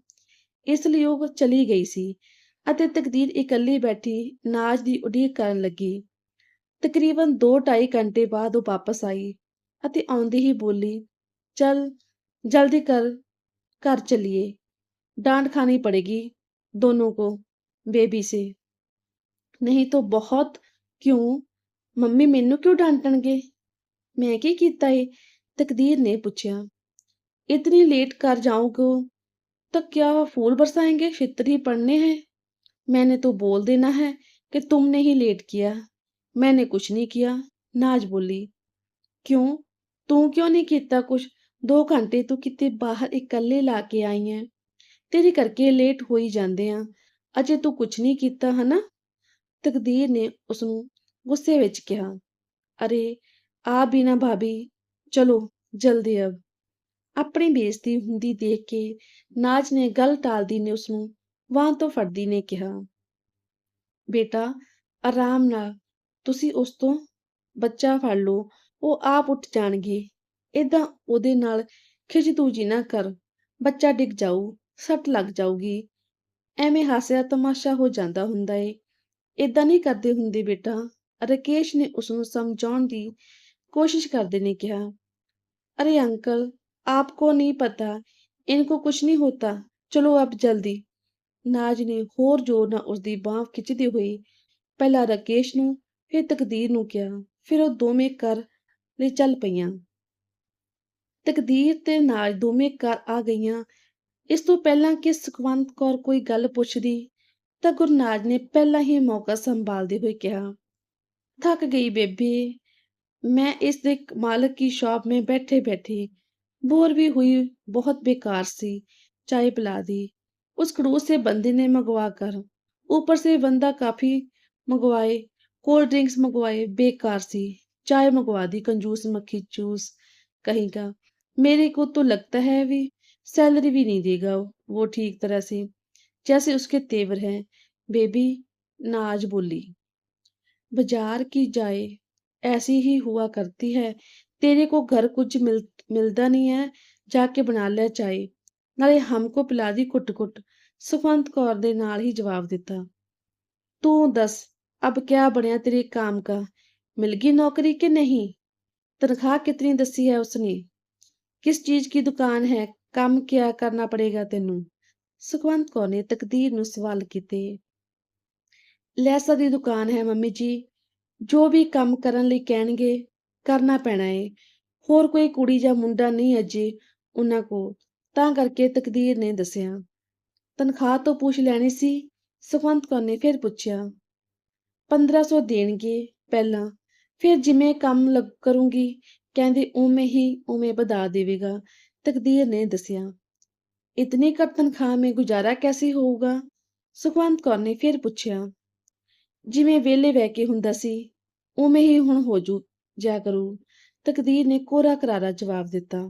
Speaker 2: ਇਸ ਲਈ ਉਹ ਚਲੀ ਗਈ ਸੀ ਅਤੇ ਤਕਦੀਰ ਇਕੱਲੀ ਬੈਠੀ ਨਾਜ ਦੀ ਉਡੀਕ ਕਰਨ ਲੱਗੀ। ਤਕਰੀਬਨ 2-2.5 ਘੰਟੇ ਬਾਅਦ ਉਹ ਵਾਪਸ ਆਈ ਅਤੇ ਆਉਂਦੀ ਹੀ ਬੋਲੀ, ਚਲ, ਜਲਦੀ ਕਰ, ਘਰ ਚਲੀਏ। ਡਾਂਡ ਖਾਣੀ ਪੜੇਗੀ। दोनों को बेबी से नहीं तो बहुत क्यों ਮੰਮੀ ਮੈਨੂੰ ਕਿਉਂ ਡਾਂਟਣਗੇ ਮੈਂ ਕੀ ਕੀਤਾ ਏ ਤਕਦੀਰ ਨੇ ਪੁੱਛਿਆ इतनी लेट कर जाओगे तो क्या फूल बरसाएंगे छित्र ही पड़ने हैं मैंने तो बोल देना है कि तुमने ही लेट किया मैंने कुछ नहीं किया नाज बोली क्यों तू क्यों नहीं किया कुछ ਦੋ ਘੰਟੇ ਤੂੰ ਕਿਤੇ ਬਾਹਰ ਇਕੱਲੇ ਲਾ ਕੇ ਆਈ ਐ ਤੇਰੇ ਕਰਕੇ ਲੇਟ ਹੋਈ ਜਾਂਦੇ ਆ। ਅਜੇ ਤੂੰ ਕੁਝ ਨਹੀਂ ਕੀਤਾ, ਹਨਾ? ਤਕਦੀਰ ਨੇ ਉਸ ਨੂੰ ਗੁੱਸੇ ਵਿੱਚ ਕਿਹਾ। ਅਰੇ ਆ ਬਿਨਾ ਭਾਬੀ। ਚਲੋ, ਜਲਦੀ ਅਬ ਆਪਣੀ ਬੇਇੱਜ਼ਤੀ ਹੁੰਦੀ ਦੇਖ ਕੇ ਨਾਜ ਨੇ ਗੱਲ ਟਾਲਦੀ ਨੇ ਉਸ ਨੂੰ ਵਾਹ ਤੋਂ ਫੜਦੀ ਨੇ ਕਿਹਾ। ਬੇਟਾ, ਆਰਾਮ ਨਾਲ। ਤੁਸੀਂ ਉਸ ਤੋਂ ਬੱਚਾ ਫੜ ਲਓ। ਉਹ ਆਪ ਉੱਠ ਜਾਣਗੇ। ਏਦਾਂ ਉਹਦੇ ਨਾਲ ਖਿਜਤੂਜੀ ਨਾ ਕਰ। ਬੱਚਾ ਡਿੱਗ ਜਾਊ। ਸੱਟ ਲੱਗ ਜਾਊਗੀ। ਐਵੇਂ ਹਾਸਿਆ ਤਮਾਸ਼ਾ ਹੋ ਜਾਂਦਾ ਹੁੰਦਾ ਏ। ਏਦਾਂ ਨਹੀਂ ਕਰਦੇ ਹੁੰਦੇ ਬੇਟਾ। ਰਕੇਸ਼ ਨੇ ਉਸ ਨੂੰ ਸਮਝਾਉਣ ਦੀ ਕੋਸ਼ਿਸ਼ ਕਰਦੇ ਨੇ ਕਿਹਾ, ਅਰੇ ਅੰਕਲ, ਆਪਕੋ ਨਹੀਂ ਪਤਾ। ਇनको ਕੁਛ ਨਹੀਂ ਹੋਤਾ। ਚਲੋ ਅਬ ਜਲਦੀ। ਨਾਜ ਨੇ ਹੋਰ ਜ਼ੋਰ ਨਾਲ ਉਸ ਦੀ ਬਾਹ ਖਿੱਚਦੇ ਹੋਏ ਪਹਿਲਾਂ ਰਕੇਸ਼ ਨੂੰ, ਫਿਰ ਤਕਦੀਰ ਨੂੰ ਕਿਹਾ। ਫਿਰ ਉਹ ਦੋਵੇਂ ਕਰ ਲਈ ਚੱਲ ਪਈਆਂ। ਤਕਦੀਰ ਤੇ ਨਾਜ ਦੋਵੇਂ ਘਰ ਆ ਗਈਆਂ। ਇਸ ਤੋਂ ਪਹਿਲਾਂ ਕਿ ਸੁਖਵੰਤ ਕੌਰ ਕੋਈ ਗੱਲ ਪੁੱਛਦੀ ਤਾਂ ਗੁਰਨਾਜ ਨੇ ਪਹਿਲਾਂ ਹੀ ਮੌਕਾ ਸੰਭਾਲਦੇ ਹੋਏ ਕਿਹਾ ਥੱਕ ਗਈ ਬੇਬੇ मैं इस देख मालिक की शॉप में बैठे बैठे बोर भी हुई बहुत बेकार सी चाय पिला दी उस खड़ूस से बंदे ने मंगवा कर ऊपर से बंदा काफी मंगवाए कोल्ड ड्रिंक्स मंगवाए बेकार सी चाय मंगवा दी कंजूस मक्खी चूस कहीं का मेरे को तो लगता है भी सैलरी भी नहीं देगा वो ठीक तरह से जैसे उसके तेवर हैं बेबी नाज बोली बाजार की जाए ऐसी ही हुआ करती है तेरे को घर कुछ मिल मिलता नहीं है जाके बना ले चाय ਨਾਲੇ ਹਮਕੋ ਪਿਲਾ ਦੀ ਕੁੱਟ-ਕੁੱਟ ਸੁਖਵੰਤ ਕੌਰ ਦੇ ਨਾਲ ਹੀ ਜਵਾਬ ਦਿੱਤਾ ਤੂੰ ਦੱਸ ਅਬ ਕਿਆ ਬਣਿਆ ਤੇਰੇ काम का मिल गई नौकरी कि नहीं तनख्वाह कितनी दसी है उसने किस चीज की दुकान है ਕੰਮ ਕਿਆ ਕਰਨਾ ਪੜੇਗਾ ਤੈਨੂੰ? ਸੁਖਵੰਤ ਕੌਰ ਨੇ ਤਕਦੀਰ ਨੂੰ ਸਵਾਲ ਕੀਤੇ। ਲੈਸਾ ਦੀ ਦੁਕਾਨ ਹੈ ਮੰਮੀ ਜੀ। ਜੋ ਵੀ ਕੰਮ ਕਰਨ ਲਈ ਕਹਿਣਗੇ, ਕਰਨਾ ਪੈਣਾ ਏ। ਹੋਰ ਕੋਈ ਕੁੜੀ ਜਾਂ ਮੁੰਡਾ ਨਹੀਂ ਅਜੇ ਉਹਨਾਂ ਕੋਲ। ਤਾਂ ਕਰਕੇ ਤਕਦੀਰ ਨੇ ਦੱਸਿਆ। ਤਨਖਾਹ ਤੋਂ ਪੁੱਛ ਲੈਣੀ ਸੀ। ਸੁਖਵੰਤ ਕੌਰ ਨੇ ਫਿਰ ਪੁੱਛਿਆ 1500 ਦੇਣਗੇ ਪਹਿਲਾਂ। ਫਿਰ ਜਿਵੇਂ ਕੰਮ ਲੱਗ ਕਰੂੰਗੀ, ਕਹਿੰਦੇ ਉਵੇਂ ਹੀ ਉਵੇਂ ਵਧਾ ਦੇਵੇਗਾ। ਤਕਦੀਰ ਨੇ ਦੱਸਿਆ ਇਤਨੀ ਘੱਟ ਤਨਖਾਹ ਮੇਂ ਗੁਜ਼ਾਰਾ ਕੈਸੇ ਹੋਊਗਾ ਸੁਖਵੰਤ ਕੌਰ ਨੇ ਫਿਰ ਪੁੱਛਿਆ ਜਿਵੇਂ ਵਿਹਲੇ ਬਹਿ ਕੇ ਹੁੰਦਾ ਸੀ ਉਵੇਂ ਹੀ ਹੁਣ ਹੋ ਜੂ ਜਾ ਕਰੂ ਤਕਦੀਰ ਨੇ ਕੋਰਾ ਕਰਾਰਾ ਜਵਾਬ ਦਿੱਤਾ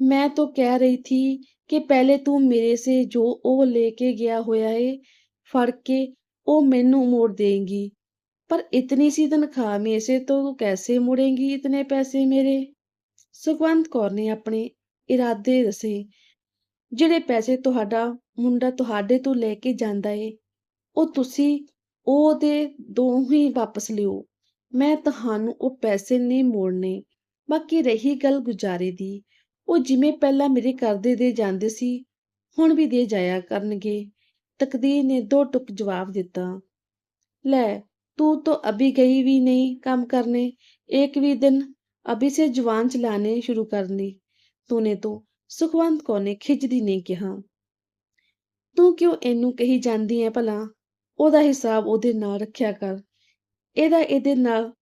Speaker 2: मैं तो कह रही थी कि पहले तू मेरे से जो ओ लेके गया होया है फड़ के ओ मैनू मोड़ देंगी पर इतनी सी तनख्वाह में से तो तू कैसे मोड़ेंगी इतने पैसे मेरे ਸੁਖਵੰਤ ਕੌਰ ਨੇ ਆਪਣੇ ਇਰਾਦੇ ਦੱਸੇ, ਜਿਹੜੇ ਪੈਸੇ ਤੁਹਾਡਾ ਮੁੰਡਾ ਤੁਹਾਡੇ ਤੋਂ ਲੈ ਕੇ ਜਾਂਦਾ ਏ, ਉਹ ਤੁਸੀਂ ਉਹਦੇ ਦੋ ਹੀ ਵਾਪਸ ਲਿਓ। ਮੈਂ ਤੁਹਾਨੂੰ ਉਹ ਪੈਸੇ ਨਹੀਂ ਮੋੜਨੇ। ਬਾਕੀ ਰਹੀ ਗੱਲ ਗੁਜ਼ਾਰੇ ਦੀ। ਉਹ ਜਿਵੇਂ ਪਹਿਲਾਂ ਮੇਰੇ ਕਰਦੇ ਦੇ ਜਾਂਦੇ ਸੀ, ਹੁਣ ਵੀ ਦੇ ਜਾਇਆ ਕਰਨਗੇ। ਤਕਦੀਰ ਨੇ ਦੋ ਟੁਕ ਜਵਾਬ ਦਿੱਤਾ, ਲੈ, ਤੂੰ ਤਾਂ ਅਭੀ ਗਈ ਵੀ ਨਹੀਂ ਕੰਮ ਕਰਨੇ। ਇੱਕ ਵੀ ਦਿਨ अभी से जुबान चलाने शुरू कर दी तूने तो ਸੁਖਵੰਤ ਕੌਰ ਨੇ ਖਿੱਚਦੀ ਨੇ ਕਿਹਾ ਤੂੰ ਕਿਉਂ ਇਹਨੂੰ ਕਹੀ ਜਾਂਦੀ ਐ ਭਲਾ ਉਹਦਾ ਹਿਸਾਬ ਉਹਦੇ ਨਾਲ ਰੱਖਿਆ ਕਰ ਇਹਦਾ ਇਹਦੇ ਨਾਲ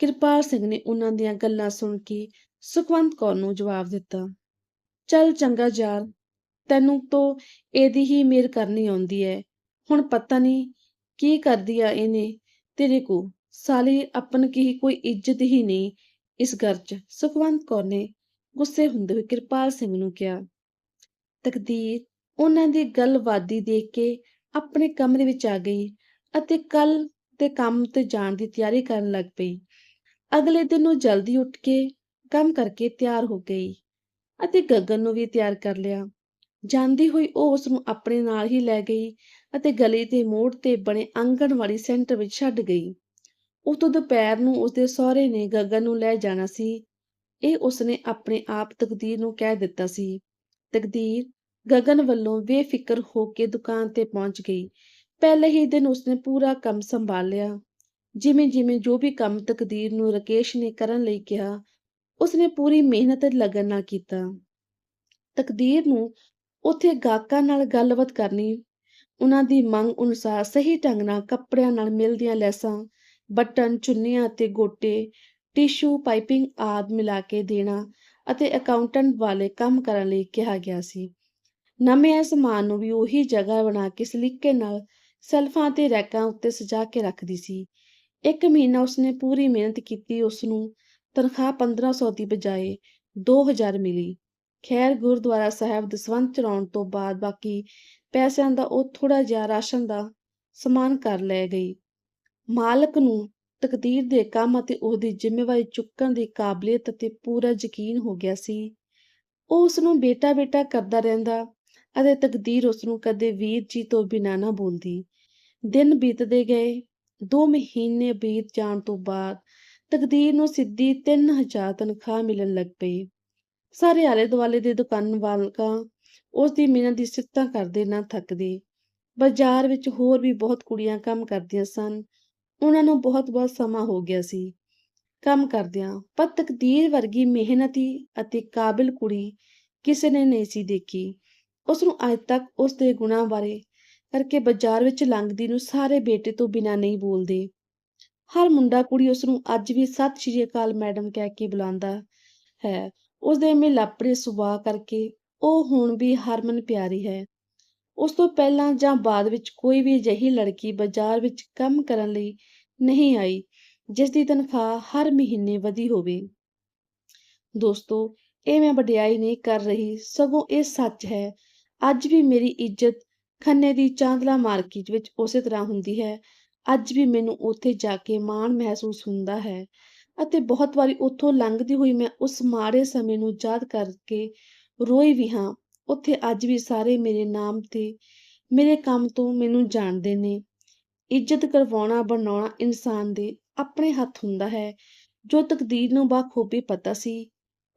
Speaker 2: ਕਿਰਪਾਲ ਸਿੰਘ ਨੇ ਉਹਨਾਂ ਦੀਆਂ ਗੱਲਾਂ ਸੁਣ ਕੇ ਸੁਖਵੰਤ ਕੌਰ ਨੂੰ ਜਵਾਬ ਦਿੱਤਾ ਚੱਲ ਚੰਗਾ ਯਾਰ ਤੈਨੂੰ ਤੋਂ ਇਹਦੀ ਹੀ ਮਿਹਰ ਕਰਨੀ ਆਉਂਦੀ ਹੈ ਹੁਣ ਪਤਾ ਨਹੀਂ ਕੀ ਕਰਦੀ ਆ ਇਹਨੇ ਤੇਰੇ ਕੋ ਸਾਲੀ ਆਪਨ ਕੀ ਕੋਈ ਇੱਜ਼ਤ ਹੀ ਨਹੀਂ ਇਸ ਘਰ 'ਚ ਸੁਖਵੰਤ ਕੌਰ ਨੇ ਗੁੱਸੇ ਹੁੰਦੇ ਹੋਏ ਕਿਰਪਾਲ ਸਿੰਘ ਨੂੰ ਕਿਹਾ, ਤਕਦੀਰ, ਉਹਨਾਂ ਦੀ ਗੱਲ ਵਾਦੀ ਦੇਖ ਕੇ ਆਪਣੇ ਕਮਰੇ ਵਿੱਚ ਆ ਗਈ ਅਤੇ ਕੱਲ ਦੇ ਕੰਮ ਤੇ ਜਾਣ ਦੀ ਤਿਆਰੀ ਕਰਨ ਲੱਗ ਪਈ। ਅਗਲੇ ਦਿਨ ਉਹ ਜਲਦੀ ਉੱਠ ਕੇ ਕੰਮ ਕਰਕੇ ਤਿਆਰ ਹੋ ਗਈ ਅਤੇ ਗਗਨ ਨੂੰ ਵੀ ਤਿਆਰ ਕਰ ਲਿਆ। ਜਾਂਦੀ ਹੋਈ ਉਹ ਉਸ ਨੂੰ ਆਪਣੇ ਨਾਲ ਹੀ ਲੈ ਗਈ ਅਤੇ ਗਲੀ ਦੇ ਮੋੜ ਤੇ ਬਣੇ ਆਂਗਣਵਾੜੀ ਸੈਂਟਰ ਵਿੱਚ ਛੱਡ ਗਈ। ਉਤੋਂ ਦੁਪਹਿਰ ਨੂੰ ਉਸਦੇ ਸਹੁਰੇ ਨੇ ਗਗਨ ਨੂੰ ਲੈ ਜਾਣਾ ਸੀ। ਇਹ ਉਸਨੇ ਆਪਣੇ ਆਪ ਤਕਦੀਰ ਨੂੰ ਕਹਿ ਦਿੱਤਾ ਸੀ। ਤਕਦੀਰ ਗਗਨ ਵੱਲੋਂ ਬੇਫਿਕਰ ਹੋ ਕੇ ਦੁਕਾਨ ਤੇ ਪਹੁੰਚ ਗਈ। ਪਹਿਲੇ ਹੀ ਦਿਨ ਉਸਨੇ ਪੂਰਾ ਕੰਮ ਸੰਭਾਲ ਲਿਆ। ਜਿਵੇਂ ਜਿਵੇਂ ਜੋ ਵੀ ਕੰਮ ਤਕਦੀਰ ਨੂੰ ਰਕੇਸ਼ ਨੇ ਕਰਨ ਲਈ ਕਿਹਾ, ਉਸਨੇ ਪੂਰੀ ਮਿਹਨਤ ਲਗਨ ਨਾਲ ਕੀਤਾ। ਤਕਦੀਰ ਨੂੰ ਉੱਥੇ ਗਾਹਕਾਂ ਨਾਲ ਗੱਲਬਾਤ ਕਰਨੀ, ਉਹਨਾਂ ਦੀ ਮੰਗ ਅਨੁਸਾਰ ਸਹੀ ਢੰਗ ਨਾਲ ਕੱਪੜਿਆਂ ਨਾਲ ਮਿਲਦੀਆਂ ਲੈਸਾਂ ਬਟਨ, ਚੁੰਨੀਆਂ ਅਤੇ ਗੋਟੇ, ਟਿਸ਼ੂ ਪਾਈਪਿੰਗ ਆਦਿ ਮਿਲਾ ਕੇ ਦੇਣਾ ਅਤੇ ਅਕਾਊਂਟੈਂਟ ਵਾਲੇ ਕੰਮ ਕਰਨ ਲਈ ਕਿਹਾ ਗਿਆ ਸੀ। ਨਵੇਂ ਸਮਾਨ ਨੂੰ ਵੀ ਉਹੀ ਜਗ੍ਹਾ ਬਣਾ ਕੇ ਸਲੀਕੇ ਨਾਲ ਸੈਲਫਾਂ ਤੇ ਰੈਕਾਂ ਉੱਤੇ ਸਜਾ ਕੇ ਰੱਖਦੀ ਸੀ। ਇੱਕ ਮਹੀਨਾ ਉਸਨੇ ਪੂਰੀ ਮਿਹਨਤ ਕੀਤੀ ਉਸ ਨੂੰ ਤਨਖਾਹ 1500 ਦੀ ਬਜਾਏ 2000 ਮਿਲੀ। ਖੈਰ, ਗੁਰਦੁਆਰਾ ਸਾਹਿਬ ਦਸਵੰਤ ਚੜਾਉਣ ਤੋਂ ਬਾਅਦ ਬਾਕੀ ਪੈਸਿਆਂ ਦਾ ਉਹ ਥੋੜਾ ਜਿਹਾ ਰਾਸ਼ਨ ਦਾ ਸਮਾਨ ਕਰ ਲੈ ਗਈ। ਮਾਲਕ ਨੂੰ ਤਕਦੀਰ ਦੇ ਕੰਮ ਅਤੇ ਉਹਦੀ ਜ਼ਿੰਮੇਵਾਰੀ ਚੁੱਕਣ ਦੀ ਕਾਬਲੀਅਤ ਤੇ ਪੂਰਾ ਯਕੀਨ ਹੋ ਗਿਆ ਸੀ। ਉਹ ਉਸ ਨੂੰ ਬੇਟਾ ਬੇਟਾ ਕਰਦਾ ਰਹਿੰਦਾ ਅਤੇ ਤਕਦੀਰ ਉਸ ਨੂੰ ਕਦੇ ਵੀਰ ਜੀ ਤੋਂ ਬਿਨਾਂ ਨਾ ਬੋਲਦੀ। ਦਿਨ ਬੀਤਦੇ ਗਏ। ਦੋ ਮਹੀਨੇ ਬੀਤ ਜਾਣ ਤੋਂ ਬਾਅਦ ਤਕਦੀਰ ਨੂੰ ਸਿੱਧੀ 3000 ਤਨਖਾਹ ਮਿਲਣ ਲੱਗ ਪਈ। ਸਾਰੇ ਆਲੇ ਦੁਆਲੇ ਦੇ ਦੁਕਾਨ ਵਾਲਕਾਂ ਉਸ ਦੀ ਮਿਹਨਤ ਦੀ ਸਿਫਤਾਂ ਕਰਦੇ ਨਾ ਥੱਕਦੇ। ਬਾਜ਼ਾਰ ਵਿੱਚ ਹੋਰ ਵੀ ਬਹੁਤ ਕੁੜੀਆਂ ਕੰਮ ਕਰਦੀਆਂ ਸਨ। ਉਹਨਾਂ ਨੂੰ ਬਹੁਤ ਬਹੁਤ ਸਮਾਂ ਹੋ ਗਿਆ ਸੀ। ਕੰਮ ਕਰਦਿਆਂ ਪਰ ਤਕਦੀਰ ਵਰਗੀ ਮਿਹਨਤੀ ਅਤੇ ਕਾਬਿਲ ਕੁੜੀ ਕਿਸੇ ਨੇ ਨਹੀਂ ਸੀ ਦੇਖੀ। ਉਸ ਨੂੰ ਅੱਜ ਤੱਕ ਉਸ ਦੇ ਗੁਣਾਂ ਬਾਰੇ ਕਰਕੇ ਬਾਜ਼ਾਰ ਵਿੱਚ ਲੰਘਦੀ ਨੂੰ ਸਾਰੇ ਬੇਟੇ ਤੋਂ ਬਿਨਾਂ ਨਹੀਂ ਬੋਲਦੇ। ਹਰ ਮੁੰਡਾ ਕੁੜੀ ਉਸ ਨੂੰ ਅੱਜ ਵੀ ਸਤਿ ਸ਼੍ਰੀ ਅਕਾਲ ਮੈਡਮ ਕਹਿ ਕੇ ਬੁਲਾਉਂਦਾ ਹੈ। ਉਸ ਦੇ ਮਿਲਾਪੜੇ ਸੁਭਾਅ ਕਰਕੇ ਉਹ ਹੁਣ ਵੀ ਹਰਮਨ ਪਿਆਰੀ ਹੈ। ਉਸ ਤੋਂ ਪਹਿਲਾਂ ਜਾਂ ਬਾਅਦ ਵਿੱਚ ਕੋਈ ਵੀ ਅਜਿਹੀ ਲੜਕੀ ਬਾਜ਼ਾਰ ਵਿੱਚ ਕੰਮ ਕਰਨ ਲਈ ਨਹੀਂ ਆਈ, ਜਿਸ ਦੀ ਤਨਖਾਹ ਹਰ ਮਹੀਨੇ ਵਧੀ ਹੋਵੇ। ਦੋਸਤੋ, ਇਹ ਮੈਂ ਵਡਿਆਈ ਨਹੀਂ ਕਰ ਰਹੀ, ਸਗੋਂ ਇਹ ਸੱਚ ਹੈ, ਅੱਜ ਵੀ ਮੇਰੀ ਇੱਜ਼ਤ ਖੰਨੇ ਦੀ ਚਾਂਦਲਾ ਮਾਰਕੀਟ ਵਿੱਚ ਉਸੇ ਤਰ੍ਹਾਂ ਹੁੰਦੀ ਹੈ, ਅੱਜ ਵੀ ਮੈਨੂੰ ਉੱਥੇ ਜਾ ਕੇ ਮਾਣ ਮਹਿਸੂਸ ਹੁੰਦਾ ਹੈ ਅਤੇ ਬਹੁਤ ਵਾਰੀ ਉੱਥੋਂ ਲੰਘਦੀ ਹੋਈ ਮੈਂ ਉਸ ਮਾੜੇ ਸਮੇਂ ਨੂੰ ਯਾਦ ਕਰਕੇ ਰੋਈ ਵੀ ਹਾਂ। ਉੱਥੇ ਅੱਜ ਵੀ ਸਾਰੇ ਮੇਰੇ ਨਾਮ ਤੇ ਮੇਰੇ ਕੰਮ ਤੋਂ ਮੈਨੂੰ ਜਾਣਦੇ ਨੇ। ਇੱਜ਼ਤ ਕਰਵਾਉਣਾ, ਬਣਾਉਣਾ ਇਨਸਾਨ ਦੇ ਆਪਣੇ ਹੱਥ ਹੁੰਦਾ ਹੈ। ਜੋ ਤਕਦੀਰ ਨੂੰ ਬਾਖੂਬੀ ਪਤਾ ਸੀ,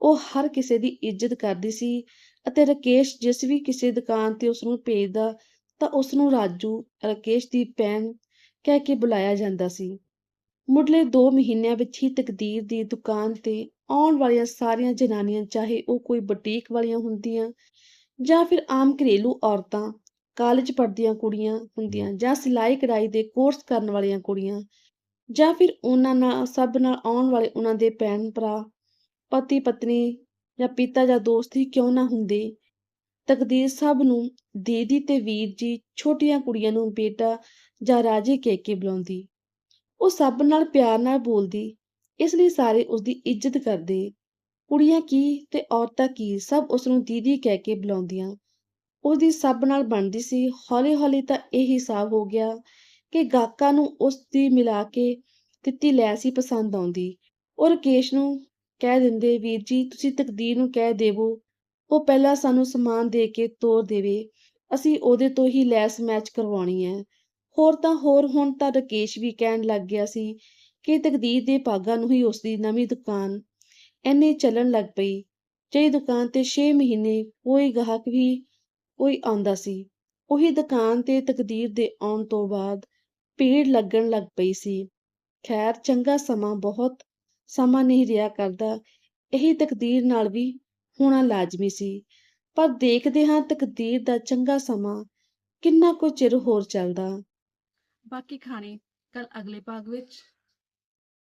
Speaker 2: ਉਹ ਹਰ ਕਿਸੇ ਦੀ ਇੱਜ਼ਤ ਕਰਦੀ ਸੀ ਅਤੇ ਰਕੇਸ਼ ਜਿਸ ਵੀ ਕਿਸੇ ਦੁਕਾਨ ਤੇ ਉਸ ਨੂੰ ਭੇਜਦਾ, ਤਾਂ ਉਸ ਨੂੰ ਰਾਜੂ, ਰਕੇਸ਼ ਦੀ ਭੈਣ ਕਹਿ ਕੇ ਬੁਲਾਇਆ ਜਾਂਦਾ ਸੀ। ਮੁੱਢਲੇ 2 ਮਹੀਨਿਆਂ ਵਿੱਚ ਹੀ ਤਕਦੀਰ ਦੀ ਦੁਕਾਨ ਤੇ ਆਉਣ ਵਾਲੀਆਂ ਸਾਰੀਆਂ ਜਨਾਨੀਆਂ, ਚਾਹੇ ਉਹ ਕੋਈ ਬੁਟੀਕ ਵਾਲੀਆਂ ਹੁੰਦੀਆਂ ਜਾਂ ਫਿਰ ਆਮ ਘਰੇਲੂ ਔਰਤਾਂ ਕਾਲਜ ਪੜ੍ਹਦੀਆਂ ਕੁੜੀਆਂ ਹੁੰਦੀਆਂ ਜਾਂ ਸਿਲਾਈ ਕਢਾਈ ਦੇ ਕੋਰਸ ਕਰਨ ਵਾਲੀਆਂ ਕੁੜੀਆਂ ਜਾਂ ਫਿਰ ਉਹਨਾਂ ਨਾਲ ਸਭ ਨਾਲ ਆਉਣ ਵਾਲੇ ਉਹਨਾਂ ਦੇ ਭੈਣ ਭਰਾ ਪਤੀ ਪਤਨੀ ਜਾਂ ਪਿਤਾ ਜਾਂ ਦੋਸਤ ਹੀ ਕਿਉਂ ਨਾ ਹੁੰਦੇ ਤਕਦੀਰ ਸਭ ਨੂੰ ਦੀਦੀ ਤੇ ਵੀਰ ਜੀ ਛੋਟੀਆਂ ਕੁੜੀਆਂ ਨੂੰ ਬੇਟਾ ਜਾਂ ਰਾਜੇ ਕਹਿ ਕੇ ਬੁਲਾਉਂਦੀ। ਉਹ ਸਭ ਨਾਲ ਪਿਆਰ ਨਾਲ ਬੋਲਦੀ ਇਸ ਲਈ ਸਾਰੇ ਉਸ ਦੀ ਇੱਜ਼ਤ ਕਰਦੇ। ਕੁੜੀਆਂ ਕੀ ਤੇ ਔਰਤਾਂ ਕੀ, ਸਭ ਉਸ ਨੂੰ ਦੀਦੀ ਕਹਿ ਕੇ ਬੁਲਾਉਂਦੀਆਂ। ਉਹਦੀ ਸਭ ਨਾਲ ਬਣਦੀ ਸੀ। ਹੌਲੀ ਹੌਲੀ ਤਾਂ ਇਹ ਹਿਸਾਬ ਹੋ ਗਿਆ ਕਿ ਗਾਹਕਾਂ ਨੂੰ ਉਸ ਦੀ ਮਿਲਾ ਕੇ ਦਿੱਤੀ ਲੈਸ ਹੀ ਪਸੰਦ ਆਉਂਦੀ। ਉਹ ਰਕੇਸ਼ ਨੂੰ ਕਹਿ ਦਿੰਦੇ, ਵੀਰ ਜੀ, ਤੁਸੀਂ ਤਕਦੀਰ ਨੂੰ ਕਹਿ ਦੇਵੋ। ਉਹ ਪਹਿਲਾਂ ਸਾਨੂੰ ਸਮਾਨ ਦੇ ਕੇ ਤੋਰ ਦੇਵੇ। ਅਸੀਂ ਉਹਦੇ ਤੋਂ ਹੀ ਲੈਸ ਮੈਚ ਕਰਵਾਉਣੀ ਹੈ। ਹੋਰ ਤਾਂ ਹੋਰ, ਹੁਣ ਤਾਂ ਰਕੇਸ਼ ਵੀ ਕਹਿਣ ਲੱਗ ਗਿਆ ਸੀ ਕਿ ਤਕਦੀਰ ਦੇ ਭਾਗਾਂ ਨੂੰ ਹੀ ਉਸ ਦੀ ਨਵੀਂ ਦੁਕਾਨ ਐਨੇ ਚੱਲਣ ਲੱਗ ਪਈ। ਜਿਹੜੀ ਦੁਕਾਨ ਤੇ 6 ਮਹੀਨੇ ਕੋਈ ਗਾਹਕ ਵੀ ਕੋਈ ਆਉਂਦਾ ਸੀ। ਉਹੀ ਦੁਕਾਨ ਤੇ ਤਕਦੀਰ ਦੇ ਆਉਣ ਤੋਂ ਬਾਅਦ ਭੀੜ ਲੱਗਣ ਲੱਗ ਪਈ ਸੀ। ਖੈਰ, ਚੰਗਾ ਸਮਾਂ ਬਹੁਤ ਸਮਾਂ ਨਹੀਂ ਰਿਹਾ ਕਰਦਾ। ਇਹੀ ਤਕਦੀਰ ਨਾਲ ਵੀ ਹੋਣਾ ਲਾਜ਼ਮੀ ਸੀ। ਪਰ ਦੇਖਦੇ ਹਾਂ ਤਕਦੀਰ ਦਾ ਚੰਗਾ ਸਮਾਂ ਕਿੰਨਾ ਕੁ ਚਿਰ ਹੋਰ ਚੱਲਦਾ।
Speaker 1: ਬਾਕੀ ਕਹਾਣੀ ਕੱਲ ਅਗਲੇ ਭਾਗ ਵਿੱਚ।